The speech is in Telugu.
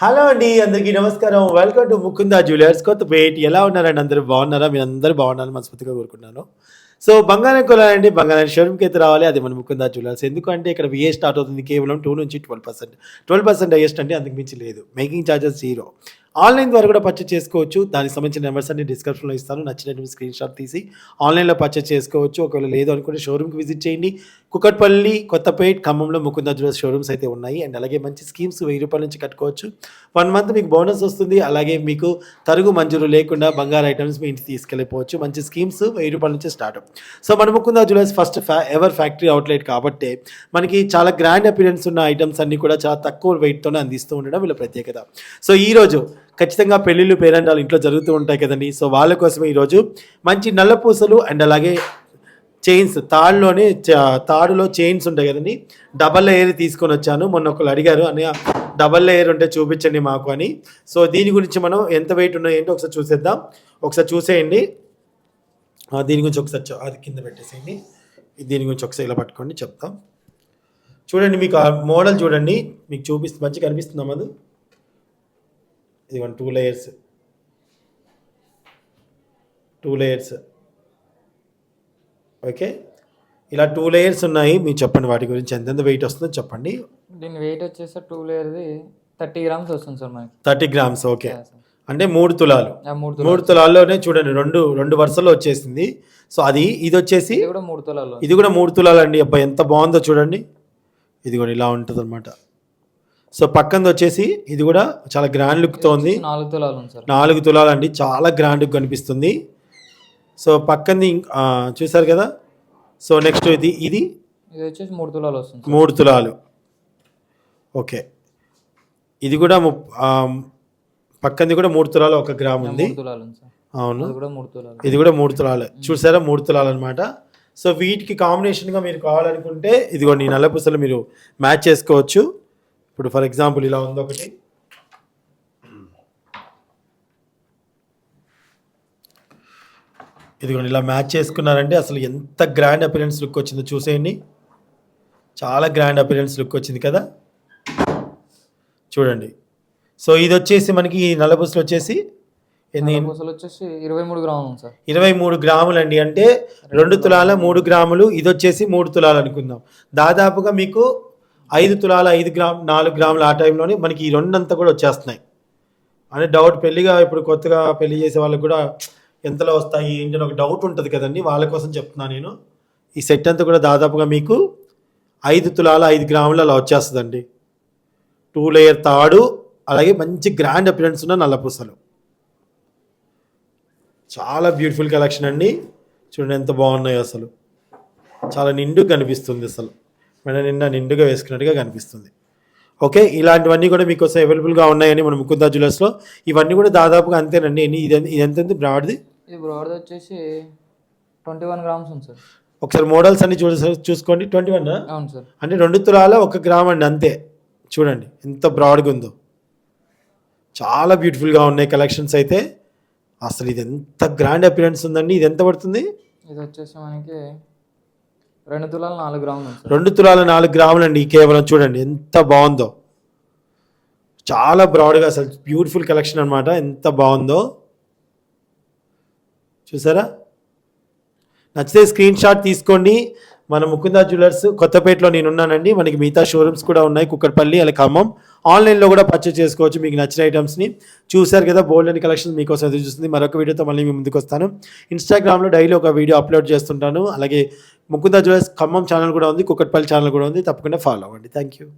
హలో అండి అందరికీ నమస్కారం. Welcome to Mukunda jewellers Kothapet ఎలా ఉన్నారండి అందరూ? బాగున్నారా? మీరు అందరూ బాగున్నారని మనస్ఫూర్తిగా కోరుకుంటున్నాను. సో బంగారం కొనాలండి బంగారం షోరూమ్కి అయితే రావాలి అది మన ముకుందా చూడాల్సి. ఎందుకంటే ఇక్కడ విఏ స్టార్ట్ అవుతుంది కేవలం టూ నుంచి twelve percent twelve percent highest అంటే అందుకు మించి లేదు. మేకింగ్ ఛార్జెస్ జీరో ఆన్లైన్ ద్వారా కూడా పర్చేస్ చేసుకోవచ్చు. దానికి సంబంధించిన నెంబర్స్ అన్ని డిస్క్రిప్షన్లో ఇస్తాను. నచ్చినటువంటి స్క్రీన్ షాట్ తీసి ఆన్లైన్లో పర్చేస్ చేసుకోవచ్చు. ఒకవేళ లేదు అనుకుంటే షోరూమ్కి విజిట్ చేయండి. కుకట్పల్లి కొత్తపేట్ ఖమ్మంలో ముకుంద జ్యువెల్స్ షోరూమ్స్ అయితే ఉన్నాయి. అండ్ అలాగే మంచి స్కీమ్స్ వెయ్యి రూపాయల నుంచి కట్టుకోవచ్చు. వన్ మంత్ మీకు బోనస్ వస్తుంది. అలాగే మీకు తరుగు మంజూరు లేకుండా బంగారు ఐటమ్స్ మీ ఇంటికి తీసుకెళ్ళిపోవచ్చు. మంచి స్కీమ్స్ వెయ్యి రూపాయల నుంచి స్టార్ట్ సో మన ముకుంద జ్యువెలర్స్ ఫస్ట్ ఫ్యా ఎవర్ ఫ్యాక్టరీ అవుట్లెట్ కాబట్టి మనకి చాలా గ్రాండ్ అపీరెన్స్ ఉన్న ఐటమ్స్ అన్నీ కూడా చాలా తక్కువ వెయిట్తోనే అందిస్తూ ఉండడం వీళ్ళ ప్రత్యేకత. సో ఈరోజు ఖచ్చితంగా పెళ్ళిళ్ళు పేరంటాలు ఇంట్లో జరుగుతూ ఉంటాయి కదండి. సో వాళ్ళ కోసం ఈరోజు మంచి నల్ల పూసలు అండ్ అలాగే చైన్స్ తాడులోనే చ- తాడులో చైన్స్ ఉంటాయి కదండి. డబల్ లేయర్ తీసుకొని వచ్చాను. మొన్న ఒకళ్ళు అడిగారు అని డబల్ లేయర్ ఉంటే చూపించండి మాకు అని. సో దీని గురించి మనం ఎంత వెయిట్ ఉన్నాయో ఏంటో ఒకసారి చూసేద్దాం. ఒకసారి చూసేయండి. దీని గురించి ఒకసారి చూ- అది కింద పెట్టేసేయండి. దీని గురించి ఒకసారి ఇలా పట్టుకోండి చెప్తాం. చూడండి మీకు ఆ మోడల్ చూడండి. మీకు చూపిస్తుంది మంచిగా కనిపిస్తుందా మధు ఇదిగోండి two layers two layers okay ఇలా టూ లేయర్స్ ఉన్నాయి. మీరు చెప్పండి వాటి గురించి ఎంతెంత వెయిట్ వస్తుందో చెప్పండి. దీని వెయిట్ వచ్చేసి టూ లేయర్ది థర్టీ గ్రామ్స్ వస్తుంది సార్ మనకి. Thirty grams okay. అంటే మూడు తులాలు. ఆ మూడు మూడు తులాలు తులాల్లోనే చూడండి రెండు రెండు వరుసలో వచ్చేసింది. సో అది ఇది వచ్చేసి ఇది కూడా మూడు తులాలు ఇది కూడా మూడు తులాలు అండి అబ్బాయి ఎంత బాగుందో చూడండి. ఇది కూడా ఇలా ఉంటుంది అనమాట సో పక్కనది వచ్చేసి ఇది కూడా చాలా గ్రాండ్ లుక్తో ఉంది. నాలుగు తులాలు నాలుగు తులాలు అండి చాలా గ్రాండ్గా కనిపిస్తుంది. సో పక్కనది చూసారు కదా? సో నెక్స్ట్ ఇది ఇది ఇది వచ్చేసి మూడు తులాలు వస్తుంది. మూడు తులాలు. ఓకే. ఇది కూడా పక్కనది కూడా మూడు తులాలు ఒక గ్రామ్ ఉంది. మూడు తులాలు ఉంది సార్. అవును. అది కూడా మూడు తులాలు ఇది కూడా మూడు తులాలు చూసారా? మూడు తులాలు అనమాట సో వీటికి కాంబినేషన్గా మీరు కావాలనుకుంటే ఇదిగోండి ఈ నల్ల పూసలు మీరు మ్యాచ్ చేసుకోవచ్చు. ఇప్పుడు ఫర్ ఎగ్జాంపుల్ ఇలా ఉంది ఒకటి. ఇదిగోండి ఇలా మ్యాచ్ చేసుకున్నారంటే అసలు ఎంత గ్రాండ్ అపిరెన్స్ లుక్ వచ్చిందో చూసేయండి. చాలా గ్రాండ్ అపిరెన్స్ లుక్ వచ్చింది కదా. చూడండి. సో ఇది వచ్చేసి మనకి ఈ నల్ల పూసలు వచ్చేసి ఎన్ని? పూసలు వచ్చేసి ఇరవై మూడు గ్రాములు సార్. ఇరవై మూడు గ్రాములు అండి. అంటే రెండు తులాల మూడు గ్రాములు ఇది వచ్చేసి మూడు తులాలు అనుకుందాం. దాదాపుగా మీకు ఐదు తులాల ఐదు గ్రామ్ నాలుగు గ్రాములు ఆ టైంలోనే మనకి ఈ రెండంతా కూడా వచ్చేస్తున్నాయి. అంటే డౌట్ పెళ్ళిగా ఇప్పుడు కొత్తగా పెళ్ళి చేసే వాళ్ళకి కూడా ఎంతలో వస్తాయి ఏంటి అని ఒక డౌట్ ఉంటుంది కదండి. వాళ్ళ కోసం చెప్తున్నాను నేను. ఈ సెట్ అంతా కూడా దాదాపుగా మీకు ఐదు తులాల ఐదు గ్రాములు అలా వచ్చేస్తుందండి. టూ లేయర్ తాడు అలాగే మంచి గ్రాండ్ అపిరెన్స్ ఉన్న నల్లపూసలు. చాలా బ్యూటిఫుల్ కలెక్షన్ అండి. చూడండి ఎంత బాగున్నాయో అసలు. చాలా నిండుగా కనిపిస్తుంది అసలు. మన నిండా నిండుగా వేసుకున్నట్టుగా కనిపిస్తుంది. ఓకే ఇలాంటివన్నీ కూడా మీకోసం అవైలబుల్గా ఉన్నాయని మన ముకుందా జ్యువెలర్స్లో ఇవన్నీ కూడా దాదాపుగా అంతేనండి. ఇది ఇది ఎంత బ్రాడ్ది ఇది బ్రాడ్ వచ్చేసి ట్వంటీ వన్ గ్రామ్స్ ఉంది సార్. ఒకసారి మోడల్స్ అన్ని చూడ చూసుకోండి. ట్వంటీ వన్ అవును సార్. అంటే రెండు తులాల ఒక గ్రామ్ అండి అంతే. చూడండి ఎంత బ్రాడ్గా ఉందో చాలా బ్యూటిఫుల్గా ఉన్నాయి కలెక్షన్స్ అయితే. అసలు ఇది ఎంత గ్రాండ్ అపిరెన్స్ ఉందండి ఇది ఎంత పడుతుంది? ఇది వచ్చేసి మనకి రెండు తులాలు నాలుగు గ్రాములు రెండు తులాల నాలుగు గ్రాములు అండి కేవలం చూడండి ఎంత బాగుందో. చాలా బ్రాడ్గా అసలు బ్యూటిఫుల్ కలెక్షన్ అనమాట ఎంత బాగుందో. చూసారా? నచ్చితే స్క్రీన్ షాట్ తీసుకోండి. మన ముకుందా జ్యువెలర్స్ కొత్తపేటలో నేను ఉన్నానండి మనకి మిగతా షోరూమ్స్ కూడా ఉన్నాయి. కుక్కడపల్లి అలా ఖమ్మం. ఆన్లైన్లో కూడా పర్చేస్ చేసుకోవచ్చు. మీకు నచ్చిన ఐటమ్స్ని చూశారు కదా బోల్డ్ అని కలెక్షన్ మీకోసం ఎదురు చూస్తుంది. మరొక వీడియోతో మళ్ళీ మీ ముందుకు వస్తాను. ఇన్స్టాగ్రామ్లో డైలీ ఒక వీడియో అప్లోడ్ చేస్తుంటాను. అలాగే ముకుంద జ్యువెలర్స్ ఖమ్మం ఛానల్ కూడా ఉంది. కుక్కట్పల్లి ఛానల్ కూడా ఉంది. తప్పకుండా ఫాలో అవ్వండి. Thank you